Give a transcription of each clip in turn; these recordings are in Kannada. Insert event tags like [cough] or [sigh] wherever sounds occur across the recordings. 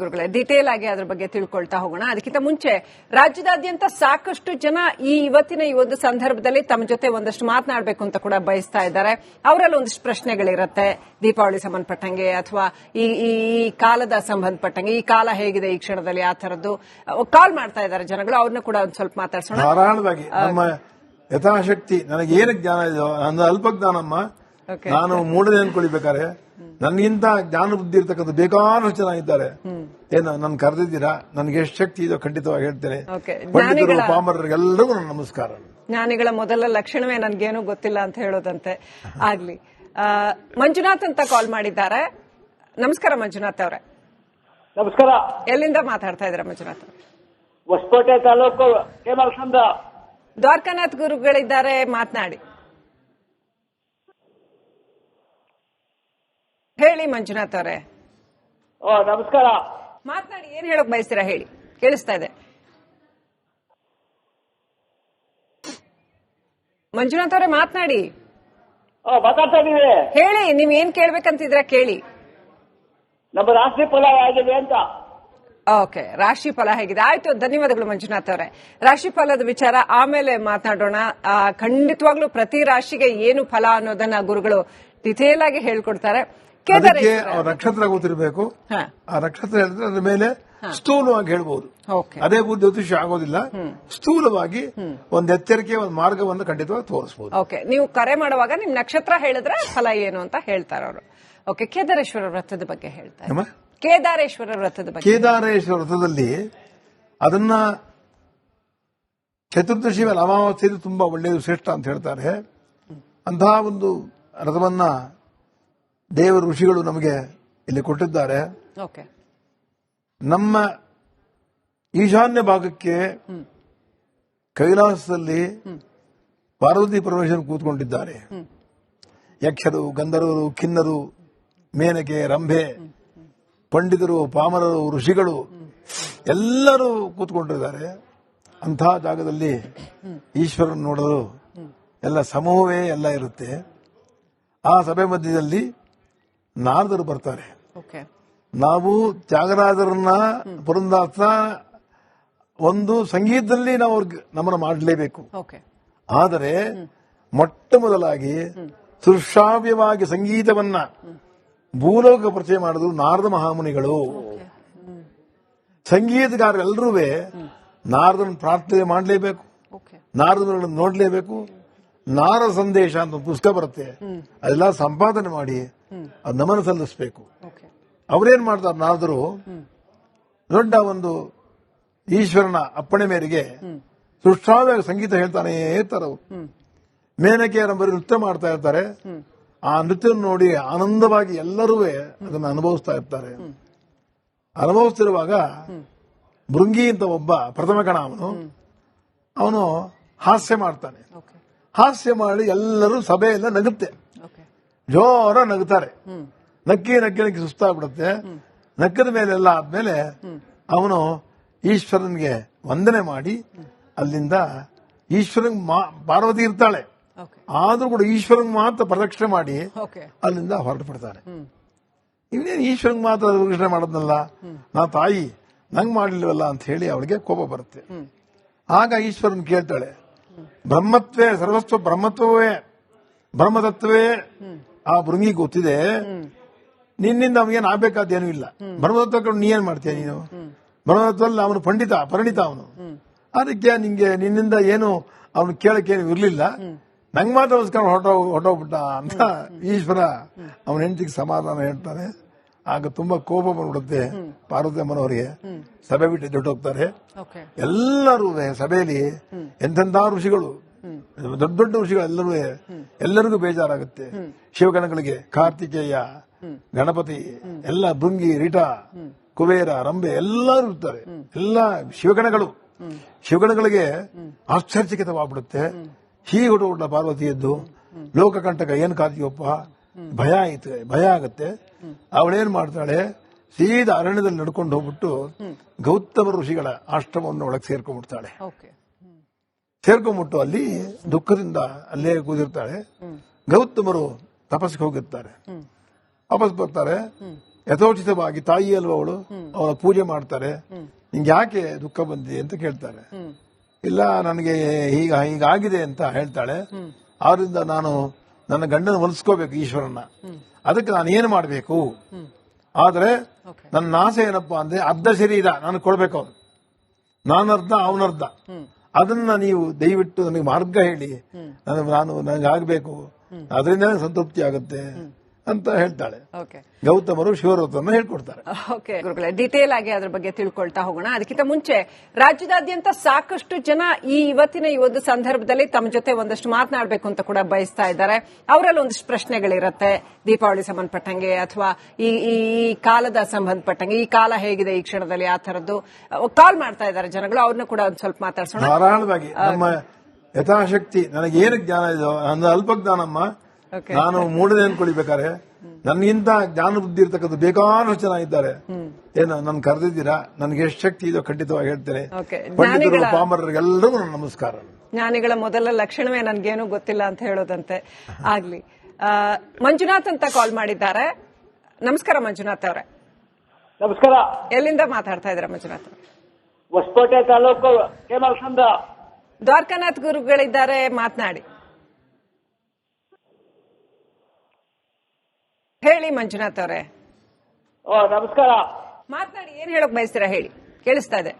ಗುರುಗಳೇ ಡೀಟೇಲ್ ಆಗಿ ಅದ್ರ ಬಗ್ಗೆ ತಿಳ್ಕೊಳ್ತಾ ಹೋಗೋಣ. ಅದಕ್ಕಿಂತ ಮುಂಚೆ ರಾಜ್ಯದಾದ್ಯಂತ ಸಾಕಷ್ಟು ಜನ ಈ ಇವತ್ತಿನ ಈ ಒಂದು ಸಂದರ್ಭದಲ್ಲಿ ತಮ್ಮ ಜೊತೆ ಒಂದಷ್ಟು ಮಾತನಾಡಬೇಕು ಅಂತ ಕೂಡ ಬಯಸ್ತಾ ಇದ್ದಾರೆ. ಅವರಲ್ಲಿ ಒಂದಷ್ಟು ಪ್ರಶ್ನೆಗಳಿರುತ್ತೆ. ದೀಪಾವಳಿ ಸಂಬಂಧಪಟ್ಟಂಗೆ ಅಥವಾ ಈ ಈ ಕಾಲದ ಸಂಬಂಧಪಟ್ಟಂಗೆ ಈ ಕಾಲ ಹೇಗಿದೆ ಈ ಕ್ಷಣದಲ್ಲಿ ಆ ತರದ್ದು ಕಾಲ್ ಮಾಡ್ತಾ ಇದ್ದಾರೆ ಜನಗಳು. ಅವ್ರನ್ನ ಕೂಡ ಒಂದ್ ಸ್ವಲ್ಪ ಮಾತಾಡ್ಸೋಣ. ಯಥಾಶಕ್ತಿ ನನಗೆ ಏನು ಜ್ಞಾನ ಇದೆಯೋ ನನ್ನ ಅಲ್ಪ ಜ್ಞಾನಮ್ಮ. ನಾನು ಮೂಡನೆ ಅನ್ಕೊಳ್ಬೇಕಾರೆ ನನಗಿಂತ ಜ್ಞಾನ ಬುದ್ಧಿ ಇರ್ತಕ್ಕಂಥ ಬೇಕಾದಷ್ಟು ಜನ ಇದ್ದಾರೆ. ಏನ ನನ್ ಕರೆದಿದ್ದೀರಾ? ನನಗೆ ಎಷ್ಟು ಶಕ್ತಿ ಇದೋ ಖಂಡಿತವಾಗಿ ಹೇಳ್ತೇನೆ. ಪಂಡಿತರು ಜ್ಞಾನಿಗಳ- ಪಾಮರರಿಗೆಲ್ಲರಿಗೂ ನನ್ನ ನಮಸ್ಕಾರ. ಜ್ಞಾನಿಗಳ ಮೊದಲ ಲಕ್ಷಣವೇ ನನ್ಗೇನು ಗೊತ್ತಿಲ್ಲ ಅಂತ ಹೇಳೋದಂತೆ. [laughs] ಆಗ್ಲಿ. ಆ, ಮಂಜುನಾಥ್ ಅಂತ ಕಾಲ್ ಮಾಡಿದ್ದಾರೆ. ನಮಸ್ಕಾರ ಮಂಜುನಾಥ್ ಅವರೇ. ನಮಸ್ಕಾರ. ಎಲ್ಲಿಂದ ಮಾತಾಡ್ತಾ ಇದ್ದಾರೆ ಮಂಜುನಾಥ್? ಹೊಸಕೋಟೆ ತಾಲೂಕು ದ್ವಾರಕಾನಾಥ್ ಗುರುಗಳಿದ್ದಾರೆ ಮಾತನಾಡಿ. ಹೇಳಿ ಮಂಜುನಾಥ್ ಅವರೇ. ನಮಸ್ಕಾರ. ಮಾತನಾಡಿ ಏನ್ ಹೇಳಕ್ ಬಯಸ್ತೀರಾ ಹೇಳಿ. ಕೇಳಿಸ್ತಾ ಇದೆ. ಮಂಜುನಾಥ್ ಅವರೇ ಮಾತನಾಡಿ. ಓ ಮಾತಾಡ್ತಾ ಇದೀವಿ. ಹೇಳಿ ನೀವ್ ಏನ್ ಕೇಳ್ಬೇಕಂತಿದ್ರ ಕೇಳಿ. ನಮ್ಮ ರಾಷ್ಟ್ರೀಯ ಫಲ ಆಗಿದೆ ಅಂತ. ಓಕೆ ರಾಶಿ ಫಲ ಹೇಗಿದೆ. ಆಯ್ತು ಧನ್ಯವಾದಗಳು ಮಂಜುನಾಥ್ ಅವರೇ. ರಾಶಿ ಫಲದ ವಿಚಾರ ಆಮೇಲೆ ಮಾತನಾಡೋಣ. ಖಂಡಿತವಾಗ್ಲೂ ಪ್ರತಿ ರಾಶಿಗೆ ಏನು ಫಲ ಅನ್ನೋದನ್ನ ಗುರುಗಳು ಡಿಟೇಲ್ ಆಗಿ ಹೇಳ್ಕೊಡ್ತಾರೆ. ಅದಕ್ಕೆ ನಕ್ಷತ್ರ ಗೊತ್ತಿರಬೇಕು ಆ ನಕ್ಷತ್ರ ಹೇಳಿದ್ರೆ ಅದ್ರ ಮೇಲೆ ಸ್ಥೂಲವಾಗಿ ಹೇಳ್ಬೋದು. ಓಕೆ. ಅದೇ ಜ್ಯೋತಿಷ್ಯ ಆಗೋದಿಲ್ಲ. ಸ್ಥೂಲವಾಗಿ ಒಂದು ಎಚ್ಚರಿಕೆ ಒಂದು ಮಾರ್ಗವನ್ನು ಖಂಡಿತವಾಗಿ ತೋರಿಸಬಹುದು ಓಕೆ. ನೀವು ಕರೆ ಮಾಡುವಾಗ ನಿಮ್ ನಕ್ಷತ್ರ ಹೇಳಿದ್ರೆ ಫಲ ಏನು ಅಂತ ಹೇಳ್ತಾರೆ ಅವರು. ಓಕೆ. ಕೇದಾರೇಶ್ವರ ವ್ರತದ ಬಗ್ಗೆ ಹೇಳ್ತಾರೆ? ಕೇದಾರೇಶ್ವರ ವ್ರತದ ಬಗ್ಗೆ. ಕೇದಾರೇಶ್ವರ ವ್ರತದಲ್ಲಿ ಅದನ್ನ ಚತುರ್ದಶಿ ಮೇಲೆ ಅಮಾವಾಸ್ಯೆ ತುಂಬಾ ಒಳ್ಳೆಯದು ಶ್ರೇಷ್ಠ ಅಂತ ಹೇಳ್ತಾರೆ. ಅಂತಹ ಒಂದು ರಥವನ್ನ ದೇವರ ಋಷಿಗಳು ನಮಗೆ ಇಲ್ಲಿ ಕೊಟ್ಟಿದ್ದಾರೆ. ನಮ್ಮ ಈಶಾನ್ಯ ಭಾಗಕ್ಕೆ ಕೈಲಾಸದಲ್ಲಿ ಪಾರ್ವತಿ ಪರಮೇಶ್ವರ ಕೂತ್ಕೊಂಡಿದ್ದಾರೆ. ಯಕ್ಷರು ಗಂಧರ್ವರು ಕಿನ್ನರು ಮೇನಕೆ ರಂಭೆ ಪಂಡಿತರು ಪಾಮರರು ಋಷಿಗಳು ಎಲ್ಲರೂ ಕೂತ್ಕೊಂಡಿದ್ದಾರೆ. ಅಂತಹ ಜಾಗದಲ್ಲಿ ಈಶ್ವರನ ನೋಡಲು ಎಲ್ಲ ಸಮೂಹವೇ ಎಲ್ಲ ಇರುತ್ತೆ. ಆ ಸಭೆ ಮಧ್ಯದಲ್ಲಿ ನಾರದರು ಬರ್ತಾರೆ. ನಾವು ತ್ಯಾಗರಾಜರನ್ನ ಪುರಂದಾಸ ಒಂದು ಸಂಗೀತದಲ್ಲಿ ನಾವು ಅವ್ರಿಗೆ ನಮ್ಮನ್ನ ಮಾಡಲೇಬೇಕು. ಆದರೆ ಮೊಟ್ಟ ಮೊದಲಾಗಿ ಸುಶ್ರಾವ್ಯವಾಗಿ ಸಂಗೀತವನ್ನ ಭೂಲೋಕ ಪರಿಚಯ ಮಾಡಿದ್ರು ನಾರದ ಮಹಾಮುನಿಗಳು. ಸಂಗೀತಗಾರರೆಲ್ಲರೂ ನಾರದನ ಪ್ರಾರ್ಥನೆ ಮಾಡಲೇಬೇಕು. ಓಕೆ. ನಾರದನ ನೋಡಲೇಬೇಕು. ನಾರ ಸಂದೇಶ ಅಂತ ಒಂದು ಪುಸ್ತಕ ಬರುತ್ತೆ. ಅದೆಲ್ಲ ಸಂಪಾದನೆ ಮಾಡಿ ಅದು ನಮನ ಸಲ್ಲಿಸಬೇಕು. ಅವರೇನ್ ಮಾಡ್ತಾರೆ ನಾರದರು ದೊಡ್ಡ ಒಂದು ಈಶ್ವರನ ಅಪ್ಪಣೆ ಮೇರೆಗೆ ಸುಷ್ಟಾದ ಸಂಗೀತ ಹೇಳ್ತಾನೆ ಇರ್ತಾರೆ ಅವರು. ಮೇನಕೆಯರ ಬರೀ ನೃತ್ಯ ಮಾಡ್ತಾ ಇರ್ತಾರೆ. ಆ ನೃತ್ಯ ನೋಡಿ ಆನಂದವಾಗಿ ಎಲ್ಲರೂ ಅದನ್ನು ಅನುಭವಿಸ್ತಾ ಇರ್ತಾರೆ. ಅನುಭವಿಸ್ತಿರುವಾಗ ಭೃಂಗಿ ಅಂತ ಒಬ್ಬ ಪ್ರಥಮ ಗಣ ಅವನು. ಅವನು ಹಾಸ್ಯ ಮಾಡ್ತಾನೆ. ಹಾಸ್ಯ ಮಾಡಿ ಎಲ್ಲರೂ ಸಭೆಯೆಲ್ಲ ನಗುತ್ತೆ. ಜೋರ ನಗುತ್ತಾರೆ ನಕ್ಕಿ ನಕ್ಕಿ ನಕ್ಕಿ ಸುಸ್ತಾಗ್ಬಿಡುತ್ತೆ. ನಕ್ಕದ ಮೇಲೆಲ್ಲ ಆದ್ಮೇಲೆ ಅವನು ಈಶ್ವರನ್ಗೆ ವಂದನೆ ಮಾಡಿ ಅಲ್ಲಿಂದ ಈಶ್ವರನ್ ಪಾರ್ವತಿ ಇರ್ತಾಳೆ. ಆದ್ರೂ ಕೂಡ ಈಶ್ವರನ್ ಮಾತ್ರ ಪ್ರದಕ್ಷಿಣೆ ಮಾಡಿ ಅಲ್ಲಿಂದ ಹೊರಟು ಬಿಡ್ತಾನೆ. ಇವನೇನು ಈಶ್ವರನ್ ಮಾತ್ರ ಪ್ರದಕ್ಷಿಣೆ ಮಾಡೋದ್ನಲ್ಲ? ನಾ ತಾಯಿ ನಂಗ್ ಮಾಡಿಲ್ವಲ್ಲ ಅಂತ ಹೇಳಿ ಅವಳಿಗೆ ಕೋಪ ಬರುತ್ತೆ. ಆಗ ಈಶ್ವರನ್ ಕೇಳ್ತಾಳೆ ಬ್ರಹ್ಮತ್ವೇ ಸರ್ವಸ್ವ ಬ್ರಹ್ಮತ್ವವೇ ಬ್ರಹ್ಮತತ್ವವೇ. ಆ ಭೃಂಗಿ ಗೊತ್ತಿದೆ. ನಿನ್ನಿಂದ ಅವನಿಗೇನು ಆಗ್ಬೇಕಾದೇನು ಇಲ್ಲ. ಬ್ರಹ್ಮತತ್ವ ನೀ ಏನ್ ಮಾಡ್ತೀಯ ನೀನು? ಬ್ರಹ್ಮತತ್ವದಲ್ಲಿ ಅವನು ಪಂಡಿತ ಪರಿಣಿತ ಅವನು. ಅದಕ್ಕೆ ನಿಂಗೆ ನಿನ್ನಿಂದ ಏನು ಅವನು ಕೇಳಕ್ಕೇನು ಇರ್ಲಿಲ್ಲ. ನಂಗ್ ಮಾತ್ರ ಹೊಸ್ಕೊಂಡು ಹೊರಟೋ ಹೊರಟೋಗ್ಬಿಟ್ಟ ಅಂತ ಈಶ್ವರ ಅವನ ಹೆಂಡತಿಗೆ ಸಮಾಧಾನ ಹೇಳ್ತಾನೆ. ಆಗ ತುಂಬಾ ಕೋಪ ಬಂದ್ಬಿಡುತ್ತೆ ಪಾರ್ವತಿ ಅಮ್ಮನವರಿಗೆ. ಸಭೆ ಬಿಟ್ಟು ದೊಡ್ಡೋಗ್ತಾರೆ ಹೋಗ್ತಾರೆ. ಎಲ್ಲರೂ ಸಭೆಯಲ್ಲಿ ಎಂತೆಂಥ ಋಷಿಗಳು. ದೊಡ್ಡ ದೊಡ್ಡ ಋಷಿಗಳೆಲ್ಲರೂ ಎಲ್ಲರಿಗೂ ಬೇಜಾರಾಗುತ್ತೆ. ಶಿವಗಣಗಳಿಗೆ ಕಾರ್ತಿಕೇಯ ಗಣಪತಿ ಎಲ್ಲ ಭೃಂಗಿ ರಿಟ ಕುಬೇರ ರಂಬೆ ಎಲ್ಲರೂ ಇರ್ತಾರೆ. ಎಲ್ಲ ಶಿವಗಣಗಳು ಶಿವಗಣಗಳಿಗೆ ಆಶ್ಚರ್ಯಚಕಿತವಾಗ್ಬಿಡುತ್ತೆ. ಹೀಗೆ ಹುಡುಗ ಪಾರ್ವತಿ ಎದ್ದು ಲೋಕಕಂಟಕ ಏನ್ ಕಾರ್ತಿಯಪ್ಪ ಭಯ ಆಯ್ತು ಭಯ ಆಗುತ್ತೆ. ಅವಳೇನ್ ಮಾಡ್ತಾಳೆ? ಸೀದಾ ಅರಣ್ಯದಲ್ಲಿ ನಡ್ಕೊಂಡು ಹೋಗ್ಬಿಟ್ಟು ಗೌತಮ ಋಷಿಗಳ ಆಶ್ರಮವನ್ನು ಒಳಗೆ ಸೇರ್ಕೊಂಡ್ಬಿಡ್ತಾಳೆ. ಓಕೆ ಸೇರ್ಕೊಂಡ್ಬಿಟ್ಟು ಅಲ್ಲಿ ದುಃಖದಿಂದ ಅಲ್ಲೇ ಕೂದಿರ್ತಾಳೆ ಗೌತಮರು ತಪಸ್ಸಿಗೆ ಹೋಗಿರ್ತಾರೆ. ವಾಪಸ್ ಬರ್ತಾರೆ. ಯಥೋಚಿತವಾಗಿ ತಾಯಿ ಅಲ್ವಾ ಅವಳು ಅವಳ ಪೂಜೆ ಮಾಡ್ತಾರೆ. ನಿಂಗೆ ಯಾಕೆ ದುಃಖ ಬಂದಿದೆ ಅಂತ ಕೇಳ್ತಾರೆ. ಇಲ್ಲ ನನಗೆ ಹೀಗ ಹೀಗಾಗಿದೆ ಅಂತ ಹೇಳ್ತಾಳೆ. ಆದ್ರಿಂದ ನಾನು ನನ್ನ ಗಂಡನ ಹೊಲಿಸ್ಕೋಬೇಕು ಈಶ್ವರನ್ನ. ಅದಕ್ಕೆ ನಾನು ಏನು ಮಾಡಬೇಕು? ಆದರೆ ನನ್ನ ಆಸೆ ಏನಪ್ಪಾ ಅಂದ್ರೆ ಅರ್ಧ ಶರೀರ ನಾನು ಕೊಡ್ಬೇಕು ಅವನು. ನಾನರ್ಧ ಅವನರ್ಧ. ಅದನ್ನ ನೀವು ದಯವಿಟ್ಟು ನನಗೆ ಮಾರ್ಗ ಹೇಳಿ. ನನಗೆ ನಾನು ನನಗೆ ಆಗ್ಬೇಕು ಅದರಿಂದ ಸಂತೃಪ್ತಿ ಆಗುತ್ತೆ. ಅಂತ ಹೇಳ್ತಾಳೆ. ಓಕೆ ಗೌತಮರು ಶಿವವ್ರತವನ್ನು ಹೇಳ್ಕೊಡ್ತಾರೆ. ಓಕೆ ಗುರುಗಳೇ ಡೀಟೇಲ್ ಆಗಿ ಅದ್ರ ಬಗ್ಗೆ ತಿಳ್ಕೊಳ್ತಾ ಹೋಗೋಣ. ಅದಕ್ಕಿಂತ ಮುಂಚೆ ರಾಜ್ಯದಾದ್ಯಂತ ಸಾಕಷ್ಟು ಜನ ಈ ಇವತ್ತಿನ ಈ ಒಂದು ಸಂದರ್ಭದಲ್ಲಿ ತಮ್ಮ ಜೊತೆ ಒಂದಷ್ಟು ಮಾತನಾಡಬೇಕು ಅಂತ ಕೂಡ ಬಯಸ್ತಾ ಇದ್ದಾರೆ. ಅವರಲ್ಲಿ ಒಂದಷ್ಟು ಪ್ರಶ್ನೆಗಳಿರುತ್ತೆ. ದೀಪಾವಳಿ ಸಂಬಂಧಪಟ್ಟಂಗೆ ಅಥವಾ ಈ ಈ ಕಾಲದ ಸಂಬಂಧಪಟ್ಟಂಗೆ ಈ ಕಾಲ ಹೇಗಿದೆ ಈ ಕ್ಷಣದಲ್ಲಿ ಆ ತರದ್ದು ಕಾಲ್ ಮಾಡ್ತಾ ಇದ್ದಾರೆ ಜನಗಳು. ಅವ್ರನ್ನ ಕೂಡ ಒಂದ್ ಸ್ವಲ್ಪ ಮಾತಾಡ್ಸೋಣ. ಧಾರಾಳವಾಗಿ. ನಮ್ಮ ಯಥಾಶಕ್ತಿ ನನಗೆ ಏನು ಜ್ಞಾನ ಇದೆ ಅಲ್ಪ ಜ್ಞಾನಮ್ಮ. ನಾನು ಮೂಡದೆ ಅನ್ಕೊಳ್ಬೇಕಾರೆ ನನಗಿಂತ ಜ್ಞಾನ ಬುದ್ಧಿ ಇರ್ತಕ್ಕಂಥ ಬೇಕಾದಷ್ಟು ಜನ ಇದ್ದಾರೆ. ಏನು ನನ್ ಕರೆದಿದ್ದೀರಾ? ನನಗೆ ಎಷ್ಟು ಶಕ್ತಿ ಇದೋ ಖಂಡಿತವಾಗಿ ಹೇಳ್ತೇನೆ. ಪಂಡಿತರು ಜ್ಞಾನಿಗಳ- ಪಾಮರರಿಗೆಲ್ಲರಿಗೂ ನನ್ನ ನಮಸ್ಕಾರ. ಜ್ಞಾನಿಗಳ ಮೊದಲ ಲಕ್ಷಣವೇ ನನ್ಗೇನು ಗೊತ್ತಿಲ್ಲ ಅಂತ ಹೇಳೋದಂತೆ. ಆಗ್ಲಿ. ಆ, ಮಂಜುನಾಥ್ ಅಂತ ಕಾಲ್ ಮಾಡಿದ್ದಾರೆ. ನಮಸ್ಕಾರ ಮಂಜುನಾಥ್ ಅವರೇ. ನಮಸ್ಕಾರ. ಎಲ್ಲಿಂದ ಮಾತಾಡ್ತಾ ಇದ್ದಾರೆ ಮಂಜುನಾಥ್? ಹೊಸಕೋಟೆ ತಾಲೂಕು ದ್ವಾರಕಾನಾಥ್ ಗುರುಗಳಿದ್ದಾರೆ ಮಾತನಾಡಿ. ಹೇಳಿ ಮಂಜುನಾಥ್ ಅವರೇ. ಓ ನಮಸ್ಕಾರ. ಮಾತನಾಡಿ ಏನ್ ಹೇಳಕ್ ಬಯಸ್ತೀರಾ ಹೇಳಿ. ಕೇಳಿಸ್ತಾ ಇದೆ.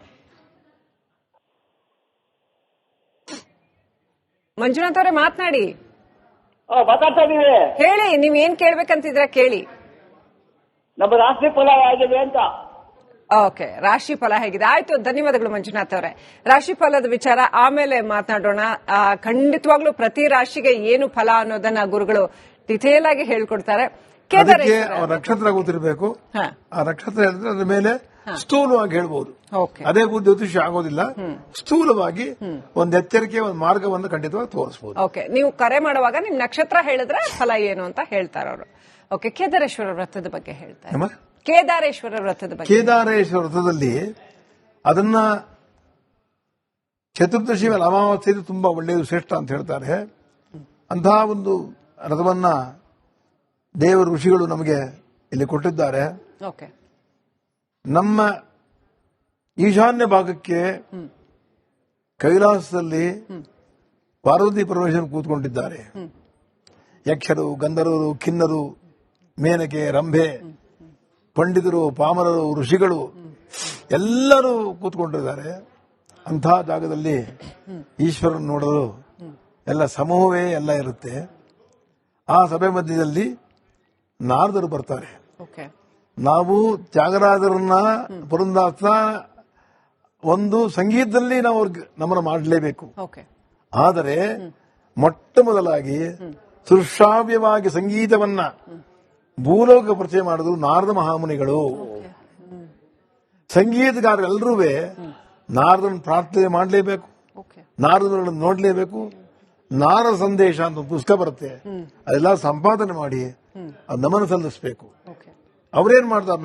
ಮಂಜುನಾಥ್ ಅವರೇ ಮಾತನಾಡಿ. ಓ ಮಾತಾಡ್ತಾ ಇದೀವಿ ಹೇಳಿ ನೀವ್ ಏನ್ ಕೇಳ್ಬೇಕಂತಿದ್ರ ಕೇಳಿ. ನಮ್ಮ ರಾಷ್ಟ್ರೀಯ ಫಲ ಆಗಿದೆ ಅಂತ. ಓಕೆ ರಾಶಿ ಫಲ ಹೇಗಿದೆ. ಆಯ್ತು ಧನ್ಯವಾದಗಳು ಮಂಜುನಾಥ್ ಅವರೇ. ರಾಶಿ ಫಲದ ವಿಚಾರ ಆಮೇಲೆ ಮಾತನಾಡೋಣ. ಖಂಡಿತವಾಗ್ಲೂ ಪ್ರತಿ ರಾಶಿಗೆ ಏನು ಫಲ ಅನ್ನೋದನ್ನ ಗುರುಗಳು ಡಿಟೇಲ್ ಆಗಿ ಹೇಳ್ಕೊಡ್ತಾರೆ. ಅದಕ್ಕೆ ನಕ್ಷತ್ರ ಗೊತ್ತಿರಬೇಕು ಆ ನಕ್ಷತ್ರ ಹೇಳಿದ್ರೆ ಅದ್ರ ಮೇಲೆ ಸ್ಥೂಲವಾಗಿ ಹೇಳ್ಬೋದು. ಓಕೆ. ಅದೇ ಉದ್ದೇಶ ಆಗೋದಿಲ್ಲ. ಸ್ಥೂಲವಾಗಿ ಒಂದ್ ಎಚ್ಚರಿಕೆ ಒಂದು ಮಾರ್ಗವನ್ನು ಖಂಡಿತವಾಗಿ ತೋರಿಸಬಹುದು ಓಕೆ. ನೀವು ಕರೆ ಮಾಡುವಾಗ ನಿಮ್ ನಕ್ಷತ್ರ ಹೇಳಿದ್ರೆ ಫಲ ಏನು ಅಂತ ಹೇಳ್ತಾರೆ ಅವರು. ಓಕೆ. ಕೇದಾರೇಶ್ವರ ವ್ರತದ ಬಗ್ಗೆ ಹೇಳ್ತಾರೆ? ಕೇದಾರೇಶ್ವರ ವ್ರತದ ಬಗ್ಗೆ. ಕೇದಾರೇಶ್ವರ ವ್ರತದಲ್ಲಿ ಅದನ್ನ ಚತುರ್ದಶಿ ಮೇಲೆ ಅಮಾವಾಸ್ಯೆ ತುಂಬಾ ಒಳ್ಳೆಯದು ಶ್ರೇಷ್ಠ ಅಂತ ಹೇಳ್ತಾರೆ. ಅಂತಹ ಒಂದು ರಥವನ್ನ ದೇವರ ಋಷಿಗಳು ನಮಗೆ ಇಲ್ಲಿ ಕೊಟ್ಟಿದ್ದಾರೆ. ನಮ್ಮ ಈಶಾನ್ಯ ಭಾಗಕ್ಕೆ ಕೈಲಾಸದಲ್ಲಿ ಪಾರ್ವತಿ ಪರಮೇಶ್ವರನ್ ಕೂತ್ಕೊಂಡಿದ್ದಾರೆ. ಯಕ್ಷರು ಗಂಧರ್ವರು ಖಿನ್ನರು ಮೇನಕೆ ರಂಭೆ ಪಂಡಿತರು ಪಾಮರರು ಋಷಿಗಳು ಎಲ್ಲರೂ ಕೂತ್ಕೊಂಡಿದ್ದಾರೆ. ಅಂತಹ ಜಾಗದಲ್ಲಿ ಈಶ್ವರನ್ ನೋಡಲು ಎಲ್ಲ ಸಮೂಹವೇ ಎಲ್ಲ ಇರುತ್ತೆ. ಆ ಸಭೆ ಮಧ್ಯದಲ್ಲಿ ನಾರದರು ಬರ್ತಾರೆ. ನಾವು ತ್ಯಾಗರಾಜರನ್ನ ಪುರಂದಾಸನ ಒಂದು ಸಂಗೀತದಲ್ಲಿ ನಾವು ಅವ್ರಿಗೆ ನಮನ ಮಾಡಲೇಬೇಕು. ಆದರೆ ಮೊಟ್ಟ ಮೊದಲಾಗಿ ಸುಶ್ರಾವ್ಯವಾಗಿ ಸಂಗೀತವನ್ನ ಭೂಲೋಕ ಪರಿಚಯ ಮಾಡಿದ್ರು ನಾರದ ಮಹಾಮುನಿಗಳು. ಸಂಗೀತಗಾರರೆಲ್ಲರೂ ನಾರದನ್ನು ಪ್ರಾರ್ಥನೆ ಮಾಡಲೇಬೇಕು. ಓಕೆ ನಾರದನ್ನು ನೋಡ್ಲೇಬೇಕು. ನಾರ ಸಂದೇಶ ಅಂತ ಒಂದು ಪುಸ್ತಕ ಬರುತ್ತೆ. ಅದೆಲ್ಲ ಸಂಪಾದನೆ ಮಾಡಿ ಅದು ನಮನ ಸಲ್ಲಿಸಬೇಕು. ಅವರೇನ್ ಮಾಡ್ತಾರೆ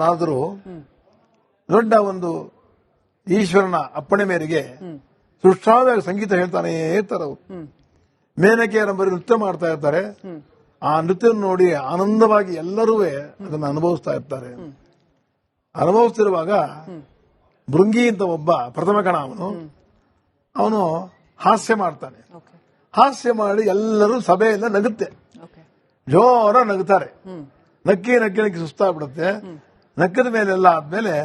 ದೊಡ್ಡ ಒಂದು ಈಶ್ವರನ ಅಪ್ಪಣೆ ಮೇರೆಗೆ ಸುಷ್ಟಾವಾಗಿ ಸಂಗೀತ ಹೇಳ್ತಾನೆ ಇರ್ತಾರೆ ಅವರು. ಮೇನಕೆಯರ ಬರೀ ನೃತ್ಯ ಮಾಡ್ತಾ ಇರ್ತಾರೆ. ಆ ನೃತ್ಯ ನೋಡಿ ಆನಂದವಾಗಿ ಎಲ್ಲರೂ ಅದನ್ನು ಅನುಭವಿಸ್ತಾ ಇರ್ತಾರೆ. ಅನುಭವಿಸ್ತಿರುವಾಗ ಭೃಂಗಿ ಅಂತ ಒಬ್ಬ ಪ್ರಥಮ ಕಣ ಅವನು ಅವನು ಹಾಸ್ಯ ಮಾಡ್ತಾನೆ. ಹಾಸ್ಯ ಮಾಡಿ ಎಲ್ಲರೂ ಸಭೆಯಿಂದ ನಗುತ್ತೆ. ಜೋರ ನಗ್ತಾರೆ. ನಕ್ಕಿ ನಕ್ಕಿ ನಕ್ಕಿ ಸುಸ್ತಾಗ್ಬಿಡುತ್ತೆ. ನಕ್ಕದ ಮೇಲೆಲ್ಲ ಆದ್ಮೇಲೆ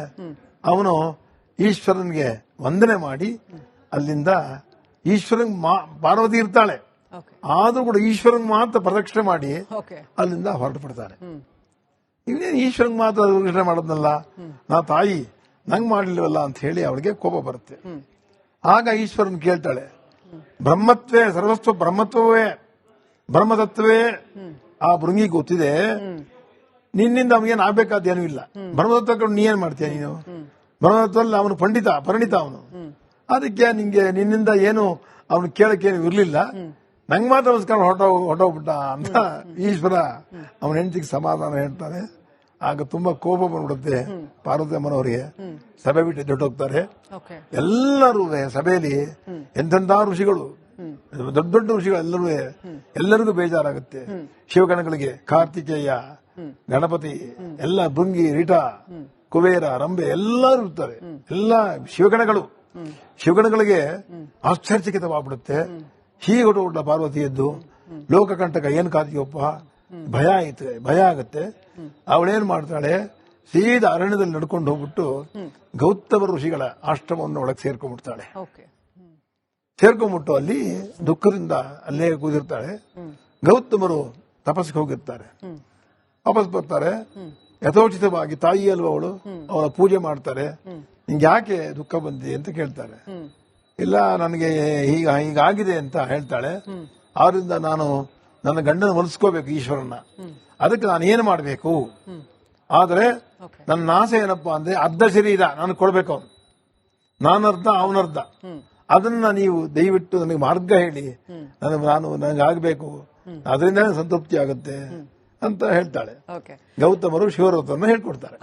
ಅವನು ಈಶ್ವರನ್ಗೆ ವಂದನೆ ಮಾಡಿ ಅಲ್ಲಿಂದ ಈಶ್ವರನ್ ಪಾರ್ವತಿ ಇರ್ತಾಳೆ. ಆದ್ರೂ ಕೂಡ ಈಶ್ವರನ್ ಮಾತ್ರ ಪ್ರದಕ್ಷಿಣೆ ಮಾಡಿ ಅಲ್ಲಿಂದ ಹೊರಟು ಬಿಡ್ತಾರೆ ಇನ್ನೇನು ಈಶ್ವರನ್ ಮಾತ್ರ ಪ್ರದಕ್ಷಿಣೆ ಮಾಡೋದ್ನಲ್ಲ? ನಾ ತಾಯಿ ನಂಗೆ ಮಾಡಲಿಲ್ವಲ್ಲ ಅಂತ ಹೇಳಿ ಅವಳಿಗೆ ಕೋಪ ಬರುತ್ತೆ. ಆಗ ಈಶ್ವರನ್ ಕೇಳ್ತಾಳೆ ಬ್ರಹ್ಮತ್ವೇ ಸರ್ವಸ್ವ ಬ್ರಹ್ಮತ್ವವೇ ಬ್ರಹ್ಮತತ್ವವೇ. ಆ ಭೃಂಗಿ ಗೊತ್ತಿದೆ ನಿನ್ನಿಂದ ಅವನಿಗೇನು ಏನು ಇಲ್ಲ. ಬ್ರಹ್ಮತತ್ವ ನೀ ಏನ್ ಮಾಡ್ತೀಯ ನೀನು? ಬ್ರಹ್ಮತತ್ವದಲ್ಲಿ ಅವನು ಪಂಡಿತ ಪರಿಣಿತ ಅವನು. ಅದಕ್ಕೆ ನಿಂಗೆ ನಿನ್ನಿಂದ ಏನು ಅವನು ಕೇಳಕ್ಕೇನು ಇರ್ಲಿಲ್ಲ. ನಂಗ್ ಮಾತ್ರ ಹೊರಟೋ ಹೊರಟೋಗ್ಬಿಟ್ಟ ಅಂತ ಈಶ್ವರ ಅವನ ಹೆಂಡತಿಗೆ ಸಮಾಧಾನ ಹೇಳ್ತಾನೆ. ಆಗ ತುಂಬಾ ಕೋಪ ಬಂದ್ಬಿಡುತ್ತೆ ಪಾರ್ವತಿ ಅಮ್ಮನವರಿಗೆ. ಸಭೆ ಬಿಟ್ಟು ದೊಡ್ಡೋಗ್ತಾರೆ ಎಲ್ಲರೂ ಸಭೆಯಲ್ಲಿ ಎಂತೆಂಥ ಋಷಿಗಳು. ದೊಡ್ಡ ದೊಡ್ಡ ಋಷಿಗಳೆಲ್ಲರೂ ಎಲ್ಲರಿಗೂ ಬೇಜಾರಾಗುತ್ತೆ. ಶಿವಗಣಗಳಿಗೆ ಕಾರ್ತಿಕೇಯ ಗಣಪತಿ ಎಲ್ಲ ಭೃಂಗಿ ರಿಟ ಕುಬೇರ ರಂಬೆ ಎಲ್ಲರೂ ಇರ್ತಾರೆ. ಎಲ್ಲ ಶಿವಗಣಗಳು. ಶಿವಗಣಗಳಿಗೆ ಆಶ್ಚರ್ಯಚಕಿತವಾಗ್ಬಿಡುತ್ತೆ. ಹೀಗೆ ಹೊರಟ ಪಾರ್ವತಿ ಎದ್ದು ಲೋಕಕಂಟಕ ಏನ್ ಕಾದಿಯಪ್ಪ ಭಯ ಐತೆ ಭಯ ಆಗುತ್ತೆ. ಅವಳೇನ್ ಮಾಡ್ತಾಳೆ? ಸೀದಾ ಅರಣ್ಯದಲ್ಲಿ ನಡ್ಕೊಂಡು ಹೋಗ್ಬಿಟ್ಟು ಗೌತಮ ಋಷಿಗಳ ಆಶ್ರಮವನ್ನು ಒಳಗೆ ಸೇರ್ಕೊಂಡ್ಬಿಡ್ತಾಳೆ. ಸೇರ್ಕೊಂಡ್ಬಿಟ್ಟು ಅಲ್ಲಿ ದುಃಖದಿಂದ ಅಲ್ಲೇ ಕೂದಿರ್ತಾಳೆ ಗೌತಮರು ತಪಸ್ಸಿಗೆ ಹೋಗಿರ್ತಾರೆ. ವಾಪಸ್ ಬರ್ತಾರೆ. ಯಥೋಚಿತವಾಗಿ ತಾಯಿ ಅಲ್ವ ಅವಳು? ಅವಳ ಪೂಜೆ ಮಾಡ್ತಾರೆ. ನಿಂಗೆ ಯಾಕೆ ದುಃಖ ಬಂದಿದೆ ಅಂತ ಕೇಳ್ತಾರೆ. ಇಲ್ಲ ನನಗೆ ಈಗ ಹೀಗಾಗಿದೆ ಅಂತ ಹೇಳ್ತಾಳೆ. ಆದ್ರಿಂದ ನಾನು ನನ್ನ ಗಂಡನ ಒಲಿಸ್ಕೋಬೇಕು ಈಶ್ವರನ ಅದಕ್ಕೆ ನಾನು ಏನು ಮಾಡಬೇಕು? ಆದರೆ ನನ್ನ ಆಸೆ ಏನಪ್ಪಾ ಅಂದ್ರೆ ಅರ್ಧ ಶರೀರ ನಾನು ಕೊಡ್ಬೇಕು ಅವನು. ನಾನರ್ಧ ಅವನರ್ಧ. ಅದನ್ನ ನೀವು ದಯವಿಟ್ಟು ನನಗೆ ಮಾರ್ಗ ಹೇಳಿ. ನನಗೆ ನಾನು ನನಗೆ ಆಗಬೇಕು ಅದರಿಂದ ಸಂತೃಪ್ತಿ ಆಗುತ್ತೆ ಅಂತ ಹೇಳ್ತಾಳೆ. ಗೌತಮರು ಶಿವರತ್ವವನ್ನು ಹೇಳ್ಕೊಡ್ತಾರೆ.